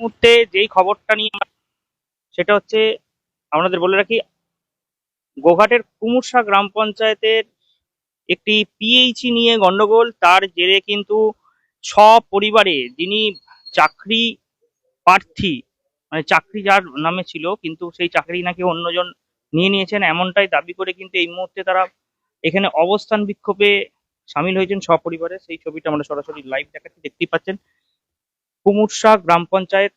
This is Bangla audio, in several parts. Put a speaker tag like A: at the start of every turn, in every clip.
A: মুহূর্তে যেই খবরটা নিয়ে সেটা হচ্ছে আপনাদের বলে রাখি, গোঘাটের কুমুরসা গ্রাম পঞ্চায়েতের একটি পিএইচি নিয়ে গন্ডগোল। তার জেরে কিন্তু ছ পরিবারে যিনি চাকরি প্রার্থী মানে চাকরি যার নামে ছিল, কিন্তু সেই চাকরি নাকি অন্যজন নিয়ে নিয়েছেন, এমনটাই দাবি করে কিন্তু এই মুহূর্তে তারা এখানে অবস্থান বিক্ষোভে সামিল হয়েছেন সপরিবারে। সেই ছবিটা আমরা সরাসরি লাইভ দেখাচ্ছি, দেখতেই পাচ্ছেন। কুমুরসা গ্রাম পঞ্চায়েত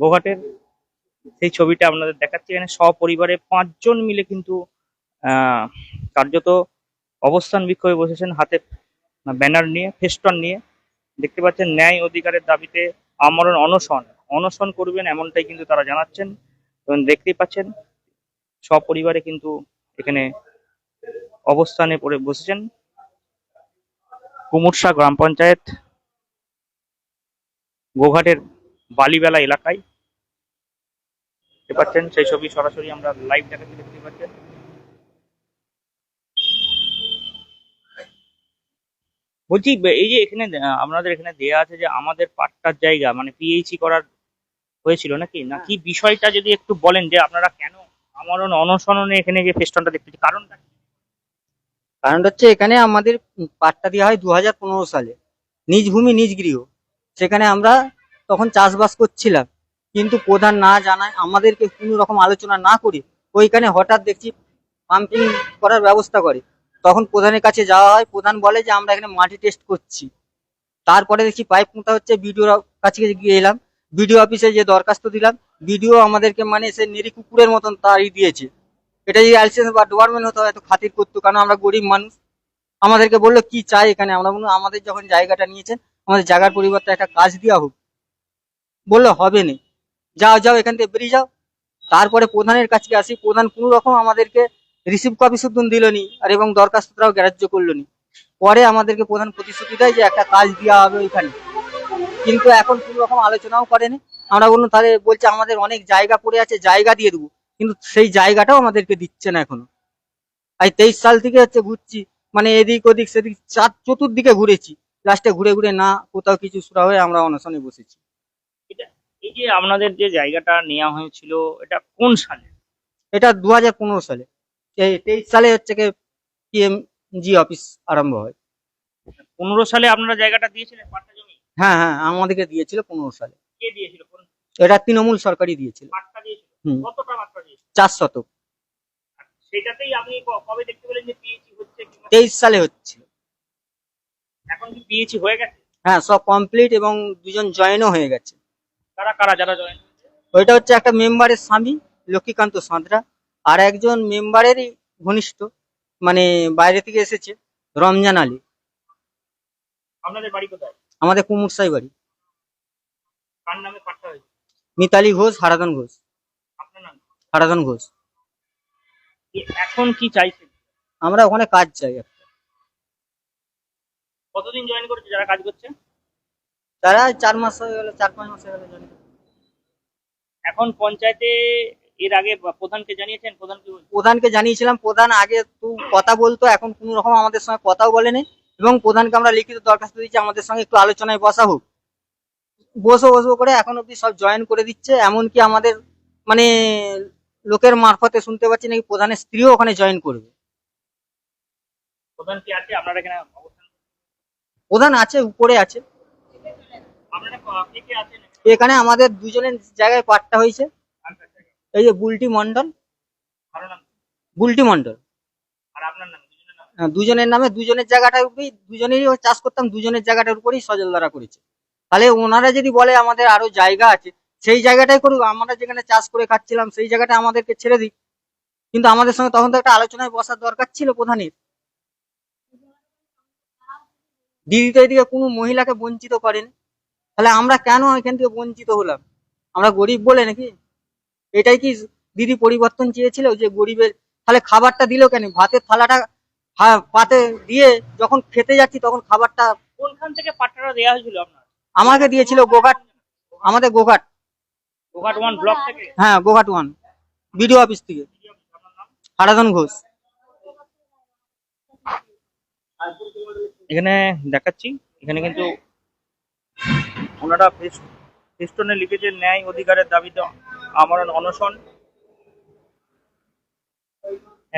A: গোঘাটের সেই ছবিটা আপনাদের দেখাচ্ছি। এখানে সপরিবারে পাঁচজন মিলে কিন্তু কার্যত অবস্থান বিক্ষোভে বসেছেন হাতে ব্যানার নিয়ে, ফেস্টন নিয়ে। দেখতে পাচ্ছেন ন্যায় অধিকারের দাবিতে আমরণ অনশন। অনশন করবেন এমনটাই কিন্তু তারা জানাচ্ছেন। এবং দেখতেই পাচ্ছেন সপরিবারে কিন্তু এখানে অবস্থানে পড়ে বসেছেন কুমুরসা গ্রাম পঞ্চায়েত গোঘাটের বালিবেলা এলাকায়। দেখতে পাচ্ছেন সেই ছবি সরাসরি আমরা লাইভ দেখাচ্ছি দেখতে পাচ্ছেন। বলছি এই যে এখানে আপনাদের এখানে দেয়া আছে যে আমাদের পাট্টার জায়গা মানে পিএইচি করার হয়েছিল নাকি? না কি বিষয়টা যদি একটু বলেন যে আপনারা কেন আমরণ অনশনে এখানে যে ফেস্টনটা দেখতেছি কারণটা
B: কারণটা হচ্ছে এখানে আমাদের পাট্টা দেওয়া হয় দু হাজার পনেরো সালে। নিজ ভূমি নিজ গৃহ। সেখানে আমরা তখন চাষবাস করছিলাম। কিন্তু প্রধান না জানায় আমাদেরকে কোনো রকম আলোচনা না করে ওইখানে হঠাৎ দেখছি পাম্পিং করার ব্যবস্থা করে। তখন প্রধানের কাছে যাওয়া হয়, প্রধান বলে যে আমরা এখানে মাটি টেস্ট করছি। তারপরে দেখছি পাইপ পোঁতা হচ্ছে বিডিওর কাছে গিয়ে এলাম। বিডিও অফিসে যে দরখাস্ত দিলাম বিডিও আমাদেরকে মানে সে নিরি কুকুরের মতন তাড়ি দিয়েছে। এটা যদি লাইসেন্স বা ডিপার্টমেন্ট হতো হয়তো খাতির করতো, কারণ আমরা গরিব মানুষ। আমাদেরকে বলল, কি চাই এখানে? আমরা বললাম, আমাদের যখন জায়গাটা নিয়েছেন আমাদের জায়গার পরিবর্তে একটা কাজ দেওয়া হোক। বলল, হবে না। যাও যাও, এখান থেকে বেরিয়ে যাও। তারপরে প্রধানের কাছে আসি। প্রধান কোনো রকম আমাদেরকে রিসিভ কপি শুদ্ধ দিল নি আর এবং দরখাস্তটাও গ্রাহ্য করল নি। পরে আমাদেরকে প্রধান প্রতিশ্রুতি দেয় যে একটা কাজ দেওয়া হবে ওইখানে। কিন্তু এখন কোনো রকম আলোচনাও করেনি। আমরা বললাম, তাহলে বলছে আমাদের অনেক জায়গা পড়ে আছে, জায়গা দিয়ে দেবো। কিন্তু সেই জায়গাটাও আমাদেরকে দিচ্ছে না এখনও। আর তেইশ সাল থেকে হচ্ছে ঘুরছি। মানে এদিক ওদিক, সেদিক চার চতুর্দিকে ঘুরেছি। লাস্টে ঘুরে ঘুরে না কোথাও কিছু সুরা হয়ে আমরা অনশনে বসেছি।
A: এই যে আপনাদের যে জায়গাটা নেওয়া হয়েছিল এটা কোন সালে?
B: এটা দু হাজার পনেরো সালে। এই তেইশ সালে হচ্ছে কি পিএমজি অফিস আরম্ভ হয়।
A: পনেরো সালে আপনারা জায়গাটা দিয়েছিলেন পাট্টা জমি?
B: হ্যাঁ হ্যাঁ আমাদেরকে দিয়েছিল পনেরো সালে।
A: কে দিয়েছিল?
B: এটা তৃণমূল সরকারই দিয়েছিল।
A: পাট্টা দিয়েছিল? কতটা পাট্টা দিয়েছিল?
B: চার শতক।
A: সেটাতেই আপনি কবে দেখতে পেলেন যে পিএইচি হচ্ছে
B: তেইশ সালে হচ্ছিল
A: এখন কি পিএইচি হয়ে গেছে?
B: হ্যাঁ সব কমপ্লিট এবং দুজন জয়েনও হয়ে গেছে।
A: কারা কারা যারা জয়েন
B: ওইটা হচ্ছে একটা মেম্বারের স্বামী লক্ষ্মীকান্ত সাঁতরা আর একজন মেম্বারেরই ঘনিষ্ঠ মানে বাইরে থেকে এসেছে রমজান আলী।
A: আপনাদের বাড়ি কোথায়?
B: আমাদের কুমুরসাই বাড়ি।
A: কার নামে পাট্টা হয়েছে?
B: মিতালি ঘোষ হারাধন ঘোষ।
A: আপনার নাম?
B: হারাধন ঘোষ।
A: এখন কি চাইছেন?
B: আমরা ওখানে কাজ চাই।
A: কতদিন জয়েন করেছে? যারা কাজ করছে?
B: তারা চার মাস হয়ে গেল চার পাঁচ মাস হয়ে গেল করতে।
A: এখন পঞ্চায়েতে এর আগে প্রধানকে জানিয়েছেন? প্রধান কি বলছে?
B: প্রধানকে জানিয়েছিলাম প্রধান আগে তো কথা বলতো এখন কোনো রকম আমাদের সঙ্গে কথাও বলেনি এবং প্রধানকে আমরা লিখিত দরখাস্ত দিচ্ছি আমাদের সঙ্গে একটু আলোচনায় বসা হোক। বসো বসবো করে এখন অব্দি সব জয়েন করে দিচ্ছে এমনকি আমাদের মানে লোকের মারফতে শুনতে পাচ্ছি নাকি প্রধানের স্ত্রীও ওখানে জয়েন করবে।
A: প্রধান কি আছে? আপনারা এখানে
B: প্রধান আছে উপরে আছে। এখানে আমাদের দুজনের জায়গায় পাট্টা হয়েছে? এই যে বুলটি মন্ডল বুলটি মন্ডল
A: নাম দুজনের নাম?
B: দুজনের জায়গাটার উপরেই দুজনেরই চাষ করতাম দুজনের জায়গাটার উপরেই সজলধারা করেছে। তাহলে ওনারা যদি বলে আমাদের আরও জায়গা আছে সেই জায়গাটাই করুক। আমরা যেখানে চাষ করে খাচ্ছিলাম সেই জায়গাটা আমাদেরকে ছেড়ে দিই কিন্তু আমাদের সঙ্গে তখন তো একটা আলোচনায় বসার দরকার ছিল প্রধানের। দিদি তো এদিকে কোনো মহিলাকে বঞ্চিত করেন। তাহলে আমরা কেন এখান থেকে বঞ্চিত হলাম? আমরা গরিব বলে নাকি? এটাই কি দিদি পরিবর্তন চেয়েছিল যে গরিবের তাহলে খাবারটা দিল কেন? ভাতের থালাটা পাতে দিয়ে যখন খেতে যাচ্ছি তখন খাবারটা
A: কোনখান থেকে পাট্টাটা দেওয়া হয়েছিল আপনার?
B: আমাকে দিয়েছিল গোঘাট আমাদের গোঘাট।
A: গোঘাট ওয়ান ব্লক থেকে?
B: হ্যাঁ গোঘাট ওয়ান বিডিও অফিস থেকে। হারাধন ঘোষ।
A: এখানে দেখাচ্ছি, এখানে কিন্তু ওনারা হিস্টনে লিখেছে ন্যায় অধিকারের দাবিতে আমরণ অনশন।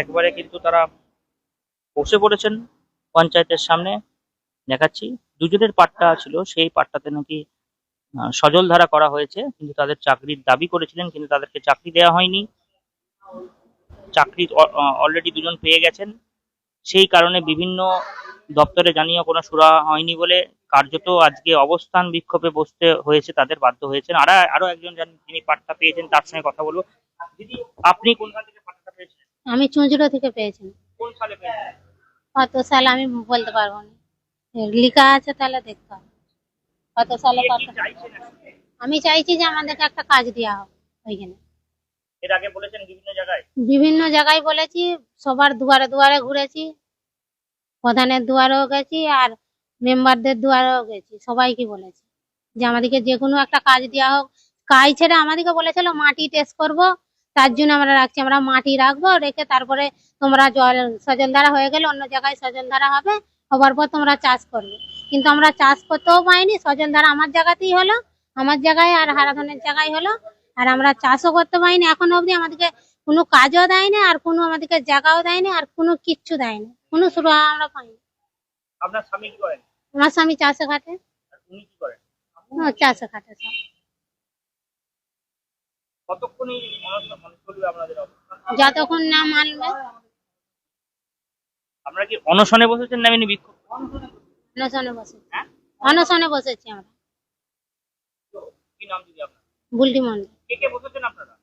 A: একবারে কিন্তু তারা বসে পড়েছেন পঞ্চায়েতের সামনে। দেখাচ্ছি, দুজনের পাট্টা ছিল, সেই পাট্টাতে নাকি সজল ধারা করা হয়েছে, কিন্তু তাদের চাকরির দাবি করেছিলেন, কিন্তু তাদেরকে চাকরি দেওয়া হয়নি। চাকরি অলরেডি দুজন পেয়ে গেছেন। সেই কারণে বিভিন্ন দপ্তরে জানিয়ে কোনো সুরা হয়নি বলে কার্যত আজকে অবস্থান বিক্ষোভে বসতে হয়েছে তাদের বাধ্য হয়েছেন। আর আরও একজন যিনি পাট্টা পেয়েছেন তার সঙ্গে কথা বলব। দিদি আপনি কোনখান থেকে পাট্টা পেয়েছেন
C: আমি চুঁচুড়ো থেকে পেয়েছি
A: কোন সালে পেয়েছেন
C: কত সাল আমি বলতে পারব না। লেখা আছে তাহলে দেখতে হবে। কত সালে কত? আমি চাইছি যে আমাদেরকে একটা কাজ দেওয়া হোক ওইখানে।
A: এর আগে বলেছেন বিভিন্ন জায়গায়?
C: বিভিন্ন জায়গায় বলেছি সবার দুয়ারে দুয়ারে ঘুরেছি। প্রধানের দুয়ারেও গেছি আর মেম্বারদের দুয়ারেও গেছি, সবাইকে বলেছি যে আমাদেরকে যে কোনো একটা কাজ দেওয়া হোক। কাজ ছেড়ে আমাদেরকে বলেছিল মাটি টেস্ট করব, তার জন্য আমরা রাখছি, আমরা মাটি রাখব, রেখে তারপরে তোমরা জল সজল ধারা হয়ে গেলে অন্য জায়গায় সজল ধারা হবে, হবার পর তোমরা চাষ করবে। কিন্তু আমরা চাষ করতেও পাইনি সজল ধারা আমার জায়গাতেই হলো, আমার জায়গায় আর হারাধনের জায়গায় হলো, আর আমরা চাষও করতে পারিনি এখন অবধি আমাদেরকে কোনো কাজও দেয়নি, আর কোনো আমাদেরকে জায়গাও দেয়নি, আর কোনো কিচ্ছু দেয়নি। কোনো শুরু আমরা পাইনি
A: আপনার স্বামী কি করেন?
C: আমার স্বামী চাষে খাটে।
A: আর উনি কি করেন?
C: চাষে খাটে সব।
A: কতক্ষণই অনশন মানে চলবে আপনাদের অবস্থান?
C: যতক্ষণ না মানবে।
A: আপনারা কি অনশনে বসেছেন না এমনি বিক্ষোভ?
C: অনশনে বসেছি।
A: হ্যাঁ?
C: অনশনে বসেছি আমরা।
A: কি নাম দিদি আপনার?
C: বুলটি মন্দির
A: কে কে বসেছেন আপনারা?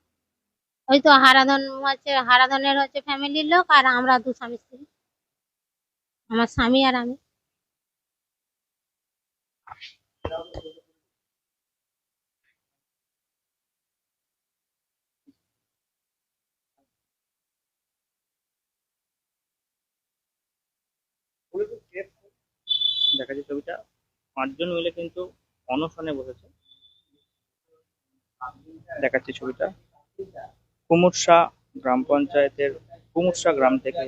C: ওই তো হারাধন হচ্ছে হারাধনের হচ্ছে ফ্যামিলির লোক আর আমরা দু স্বামী স্ত্রী। আমার স্বামী আর আমি।
A: দেখা যায় ছবিটা। পাঁচজন মিলে কিন্তু অনশনে বসেছে। দেখাচ্ছি ছবিটা। কুমুরসা গ্রাম পঞ্চায়েতের কুমুরসা গ্রাম থেকে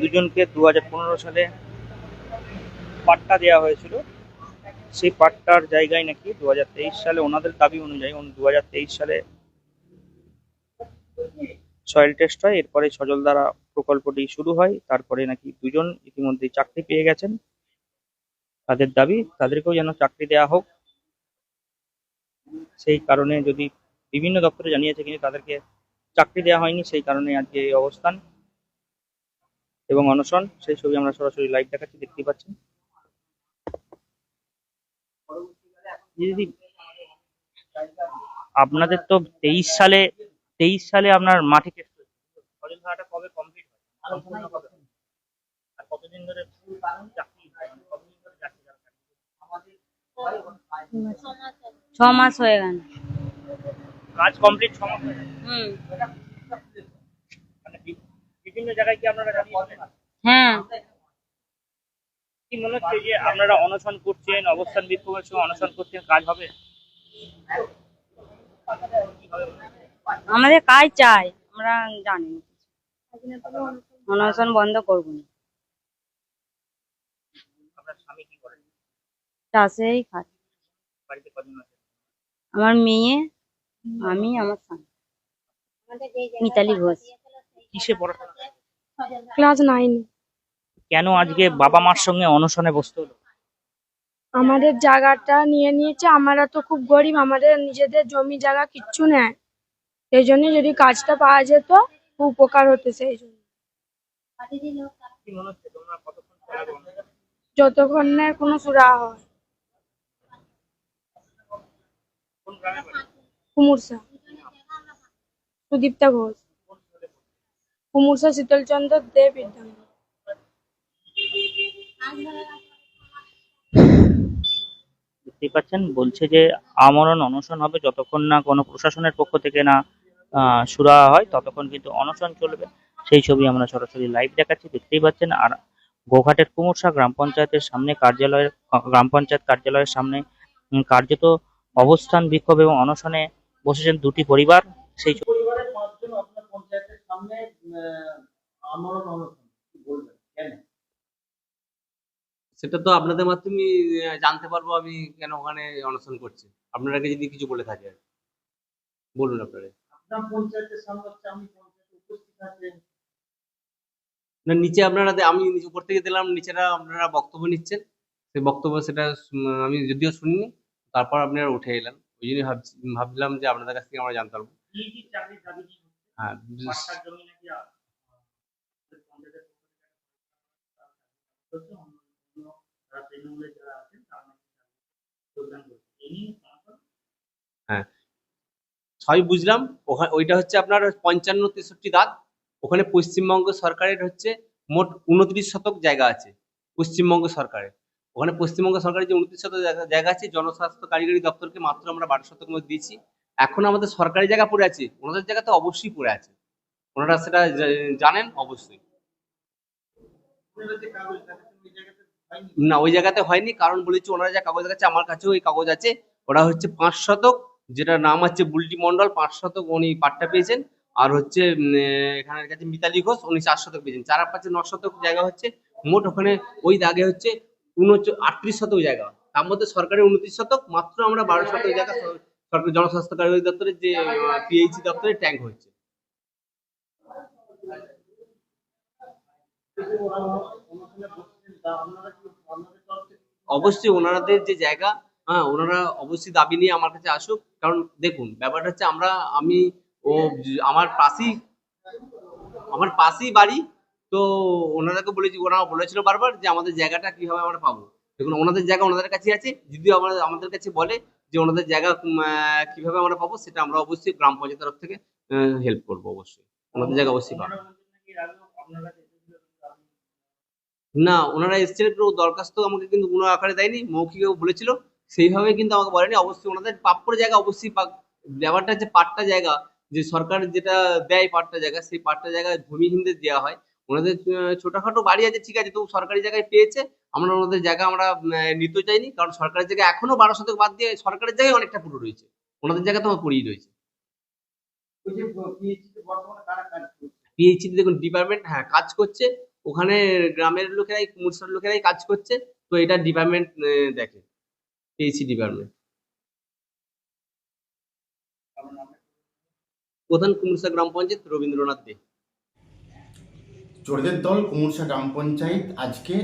A: দুজনকে দু হাজার পনেরো সালে পাট্টা দেওয়া হয়েছিল। সেই পাট্টার জায়গায় নাকি দু সালে ওনাদের দাবি অনুযায়ী দু হাজার তেইশ সালে সয়েল টেস্ট হয়, এরপরে সজল দ্বারা প্রকল্পটি শুরু হয়, তারপরে নাকি দুজন ইতিমধ্যে চাকরি পেয়ে গেছেন। তাদের দাবি, তাদেরকেও যেন চাকরি দেওয়া হোক। সেই কারণে যদি বিভিন্ন দপ্তরে জানিয়েছে কিন্তু তাদেরকে চাকরি দেওয়া হয়নি, সেই কারণে আজকে এই অবস্থান। এবং অনশন সেই ছবি আমরা সরাসরি লাইভ দেখাচ্ছি দেখতেই পাচ্ছেন। আপনাদের তো তেইশ সালে তেইশ সালে আপনার মাঠে টেস্ট হয়েছে। কবে কমপ্লিট? আর কতদিন ধরে
D: ছ মাস হয়ে? গেল।
A: কাজ কমপ্লিট ছ মাস হয়ে গেছে। বিভিন্ন জায়গায় কি আপনারা জানিয়েছেন
D: হ্যাঁ।
A: কি মনে হচ্ছে যে আপনারা অনশন করছেন অবস্থান বিক্ষোভের সময় অনশন করছেন কাজ হবে?
D: আমাদের কাজ চাই আমরা জানি অনশন বন্ধ করব না। চাষেই আমার মেয়ে আমি আমার স্বামী। মিতালি ঘোষ।
A: কিসে পড়াশোনা
E: ক্লাস নাইন।
A: কেন আজকে বাবা মার সঙ্গে অনশনে বসতে হলো?
E: আমাদের জায়গাটা নিয়ে নিয়েছে আমরা তো খুব গরিব আমাদের নিজেদের জমি জায়গা কিচ্ছু নেই। সেই জন্য যদি কাজটা পাওয়া যেত খুব উপকার হতো সেই জন্য।
A: যতক্ষণ?
E: যতক্ষণে কোনো সুরা হয়? কুমুরসা সুদীপ্তা ঘোষ। কুমুরসা শীতলচন্দ্র দেব বিদ্যাঙ্গ
A: দেখতেই পাচ্ছেন বলছে যে আমরণ অনশন হবে যতক্ষণ না কোনো প্রশাসনের পক্ষ থেকে না আহ, সুরা হয় ততক্ষণ কিন্তু অনশন চলবে। সেই ছবি আমরা সরাসরি লাইভ দেখাচ্ছি দেখতেই পাচ্ছেন। আর গোঘাটের কুমুরসা গ্রাম পঞ্চায়েতের সামনে কার্যালয়ের গ্রাম পঞ্চায়েত কার্যালয়ের সামনে কার্যত অবস্থান বিক্ষোভ এবং অনশনে বসেছেন দুটি পরিবার। সেই ছবি
F: পরিবারের পাঁচজন আপনার পঞ্চায়েতের সামনে আহ, আমরণ অনশন কি বলবেন কেন
G: সেটা তো আপনাদের মাধ্যমে জানতে পারব আমি কেন ওখানে অনশন করছি। আপনারা যদি কিছু বলে থাকে আর। বলুন আপনারা। না নিচে আপনারা আমি নিচে উপর থেকে দিলাম নিচেরা আপনারা বক্তব্য নিচ্ছেন। সেই বক্তব্য সেটা আমি যদিও শুনিনি তারপর আপনারা উঠে এলাম ওই জন্যই ভাবছি ভাবলাম যে আপনাদের কাছ থেকে আমরা জানতে পারব? হ্যাঁ
A: জমি নাকি
G: সবই বুঝলাম। ওখানে, ওইটা হচ্ছে আপনার পঞ্চান্ন তেষট্টি দাগ ওখানে পশ্চিমবঙ্গ সরকারের হচ্ছে মোট উনত্রিশ শতক জায়গা আছে, পশ্চিমবঙ্গ সরকারের। ওখানে পশ্চিমবঙ্গ সরকারের যে উনত্রিশ শতক জায়গা আছে, জনস্বাস্থ্য কারিগরি দপ্তরকে মাত্র আমরা বারো শতক মধ্যে দিয়েছি। এখন আমাদের সরকারি জায়গা পড়ে আছে, ওনাদের জায়গা তো অবশ্যই পড়ে আছে। ওনারা সেটা জানেন অবশ্যই। না, ওই জায়গাতে হয়নি, কারণ বলেছি ওনারা যা কাগজ দেখাচ্ছে, আমার কাছেও ওই কাগজ আছে। ওরা হচ্ছে পাঁচ শতক যেটা নাম হচ্ছে বুলটি মন্ডল পাঁচ শতক উনি পাট্টা পেয়েছেন। আর হচ্ছে এখানে কাছে মিতালি ঘোষ, উনি চার শতক পেয়েছেন। চার পাঁচে ন শতক জায়গা হচ্ছে, মোট ওখানে ওই দাগে হচ্ছে উনচ, আটত্রিশ শতক জায়গা। তার মধ্যে সরকারের উনত্রিশ শতক, মাত্র আমরা বারো শতক জায়গা সর- সরকার জনস্বাস্থ্য কারিগরি দপ্তরের যে পিএইচি দপ্তরের ট্যাঙ্ক হচ্ছে।
F: অনুষ্ঠানে
G: অবশ্যই ওনাদের যে জায়গা হ্যাঁ ওনারা অবশ্যই দাবি নিয়ে আমার কাছে আসুক। কারণ দেখুন ব্যাপারটা হচ্ছে আমরা আমি ও আমার পাশেই আমার পাশেই বাড়ি তো ওনাদেরকে বলেছি ওনারা বলেছিল বারবার যে আমাদের জায়গাটা কীভাবে আমরা পাবো। দেখুন ওনাদের জায়গা ওনাদের কাছে আছে যদি আমাদের আমাদের কাছে বলে যে ওনাদের জায়গা কীভাবে আমরা পাবো সেটা আমরা অবশ্যই গ্রাম পঞ্চায়েত তরফ থেকে হেল্প করব অবশ্যই। ওনাদের জায়গা অবশ্যই পাবো
A: ওনারা বলছেন নাকি এর আগেও আপনার কাছে এসেছিল কিন্তু আপনি
G: না ওনারা এসেছিলেন কিন্তু দরখাস্ত আমাকে কিন্তু কোনো আকারে দেয়নি মৌখিক বলেছিল। সেইভাবে কিন্তু আমাকে বলেনি। অবশ্যই ওনাদের প্রাপ্য জায়গা অবশ্যই ব্যাপারটা হচ্ছে পাট্টা জায়গা যে সরকার যেটা দেয় পাট্টা জায়গা সেই পাট্টা জায়গা ভূমিহীনদের দেওয়া হয়। ওনাদের ছোটখাটো বাড়ি আছে ঠিক আছে তবু সরকারি জায়গায় পেয়েছে। আমরা ওনাদের জায়গা আমরা নিতে চাইনি কারণ সরকারের জায়গায় এখনও বারো শতক বাদ দিয়ে সরকারের জায়গায় অনেকটা পুরো রয়েছে। ওনাদের জায়গা তো আমার পড়েই রয়েছে।
F: ওই যে পিএইচি তে বর্তমানে কারা কাজ
G: দেখুন ডিপার্টমেন্ট হ্যাঁ কাজ করছে। ওখানে গ্রামের লোকেরাই কুমুরসার লোকেরাই কাজ করছে, তো এটা ডিপার্টমেন্ট দেখে পিএইচি ডিপার্টমেন্ট প্রধান কুমুরসা গ্রাম পঞ্চায়েত রবীন্দ্রনাথ দে।
H: চোরদের দল কুমুরসা গ্রাম পঞ্চায়েত, আজকে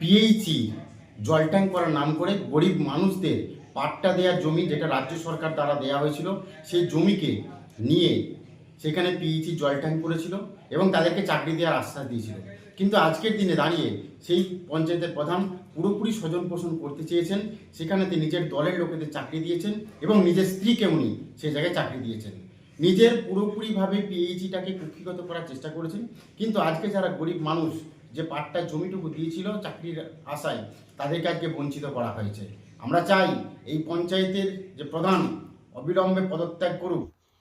H: পিএইচি জল ট্যাঙ্ক করার নাম করে গরিব মানুষদের পাট্টা দেওয়া জমি, যেটা রাজ্য সরকার দ্বারা দেওয়া হয়েছিল, সেই জমিকে নিয়ে সেখানে জল ট্যাঙ্ক করেছিল এবং তাদেরকে চাকরি দেওয়ার আশ্বাস দিয়েছিল। কিন্তু আজকের দিনে দাঁড়িয়ে সেই পঞ্চায়েতের প্রধান পুরোপুরি স্বজন পোষণ করতে চেয়েছেন, সেখানে তিনি নিজের দলের লোকেদের চাকরি দিয়েছেন এবং নিজের স্ত্রীকে উনি সেই জায়গায় চাকরি দিয়েছেন। নিজের পুরোপুরিভাবে পিএইচিটাকে কুক্ষিগত করার চেষ্টা করেছেন, কিন্তু আজকে যারা গরিব মানুষ যে পাট্টা জমিটুকু দিয়েছিল চাকরির আশায়, তাদেরকে আজকে বঞ্চিত করা হয়েছে। আমরা চাই এই পঞ্চায়েতের যে প্রধান অবিলম্বে পদত্যাগ করুক।